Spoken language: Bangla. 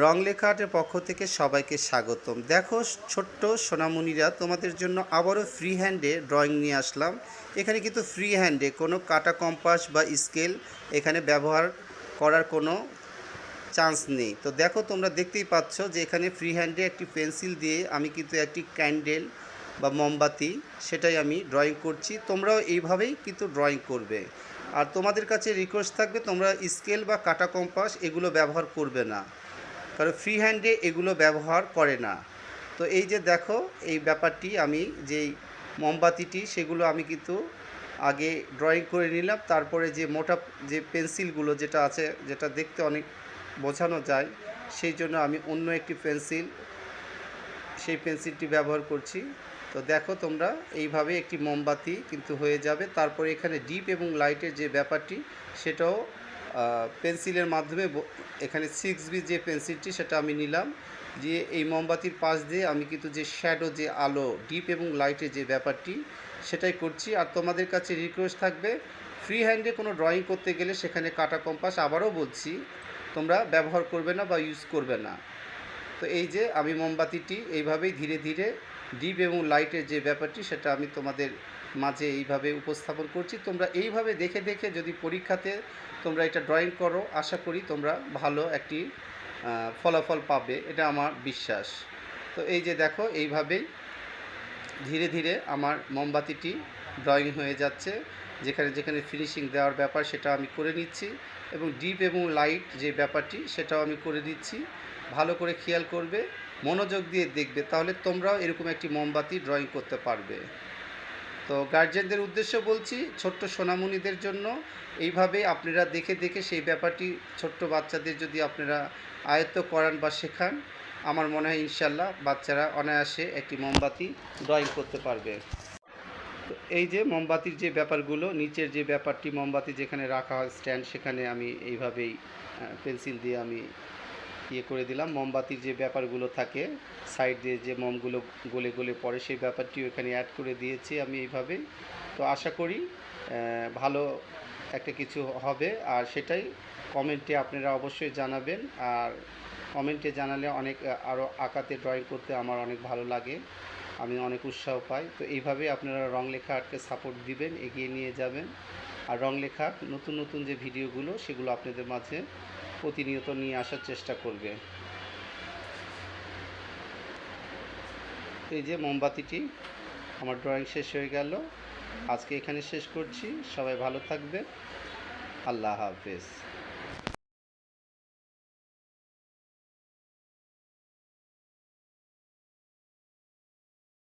রং লেখা আর্টের পক্ষ থেকে সবাইকে স্বাগতম। দেখো, ছোট্ট সোনামণিরা, তোমাদের জন্য আবারও ফ্রি হ্যান্ডে ড্রয়িং নিয়ে আসলাম। এখানে কিন্তু ফ্রি হ্যান্ডে কোনো কাটা কম্পাস বা স্কেল এখানে ব্যবহার করার কোনো চান্স নেই। তো দেখো, তোমরা দেখতেই পাচ্ছ যে এখানে ফ্রি হ্যান্ডে একটি পেন্সিল দিয়ে আমি কিন্তু একটি ক্যান্ডেল বা মোমবাতি, সেটাই আমি ড্রয়িং করছি। তোমরাও এইভাবেই কিন্তু ড্রয়িং করবে। আর তোমাদের কাছে রিকোয়েস্ট থাকবে, তোমরা স্কেল বা কাটা কম্পাস এগুলো ব্যবহার করবে না। কারণ ফ্রি হ্যান্ডে এগুলো ব্যবহার করে না। তো এই যে দেখো, এই ব্যাপারটি আমি যেই মোমবাতিটি, সেগুলো আমি কিন্তু আগে ড্রয়িং করে নিলাম। তারপরে যে মোটা, যে পেন্সিলগুলো যেটা আছে, যেটা দেখতে অনেক বোঝানো যায়, সেই জন্য আমি অন্য একটি পেন্সিল সেই পেন্সিলটি ব্যবহার করছি। তো দেখো তোমরা, এইভাবে একটি মোমবাতি কিন্তু হয়ে যাবে। তারপরে এখানে ডিপ এবং লাইটের যে ব্যাপারটি, সেটাও পেন্সিলের মাধ্যমে এখানে সিক্স বি যে পেন্সিলটি সেটা আমি নিলাম। যে এই মোমবাতির পাশ দিয়ে আমি কিন্তু যে শ্যাডো যে আলো ডিপ এবং লাইটের যে ব্যাপারটি, সেটাই করছি। আর তোমাদের কাছে রিকোয়েস্ট থাকবে ফ্রি হ্যান্ডে কোনো ড্রয়িং করতে গেলে সেখানে কাটা কম্পাস আবারও বলছি, তোমরা ব্যবহার করবে না বা ইউজ করবে না। তো এই যে আমি মোমবাতিটি এইভাবেই ধীরে ধীরে ডিপ এবং লাইটের যে ব্যাপারটি, সেটা আমি তোমাদের মাঝে এইভাবে উপস্থাপন করছি। তোমরা এইভাবে দেখে দেখে যদি পরীক্ষাতে তোমরা এটা ড্রয়িং করো, আশা করি তোমরা ভালো একটি ফলাফল পাবে। এটা আমার বিশ্বাস। তো এই যে দেখো এইভাবেই ধীরে ধীরে আমার মোমবাতিটি ড্রয়িং হয়ে যাচ্ছে। যেখানে যেখানে ফিনিশিং দেওয়ার ব্যাপার, সেটা আমি করে নিচ্ছি। এবং ডিপ এবং লাইট যে ব্যাপারটি, সেটাও আমি করে দিচ্ছি। ভালো করে খেয়াল করবে। মনোযোগ দিয়ে দেখবে, তাহলে তোমরাও এরকম একটি মোমবাতি ড্রয়িং করতে পারবে। তো গার্জেনদের উদ্দেশ্য বলছি, ছোট্ট সোনামণিদের জন্য এইভাবে আপনারা দেখে দেখে সেই ব্যাপারটি ছোট্ট বাচ্চাদের যদি আপনারা আয়ত্ত করান বা শেখান, আমার মনে হয় ইনশাল্লাহ বাচ্চারা অনায়াসে একটি মোমবাতি ড্রয়িং করতে পারবে। তো এই যে মোমবাতির যে ব্যাপারগুলো, নিচের যে ব্যাপারটি মোমবাতি যেখানে রাখা হয় স্ট্যান্ড সেখানে আমি এইভাবেই পেন্সিল দিয়ে আমি ইয়ে করে দিলাম। মোমবাতির যে ব্যাপারগুলো থাকে সাইড দিয়ে যে মোমগুলো গলে গলে পড়ে, সেই ব্যাপারটিও এখানে অ্যাড করে দিয়েছি আমি এইভাবে তো আশা করি ভালো একটা কিছু হবে। আর সেটাই কমেন্টে আপনারা অবশ্যই জানাবেন। আর কমেন্টে জানালে অনেক আরও আঁকাতে ড্রয়িং করতে আমার অনেক ভালো লাগে। আমি অনেক উৎসাহ পাই। তো এইভাবে আপনারা রং লেখা আর্টকে সাপোর্ট দিবেন, এগিয়ে নিয়ে যাবেন। আর রং লেখা, নতুন নতুন যে ভিডিওগুলো, সেগুলো আপনাদের মাঝে প্রতিনিয়ত নিয়ে আসার চেষ্টা করবে। এই যে মোমবাতিটি, আমার ড্রয়িং শেষ হয়ে গেল। আজকে এখানে শেষ করছি। সবাই ভালো থাকবে আল্লাহ হাফেজ।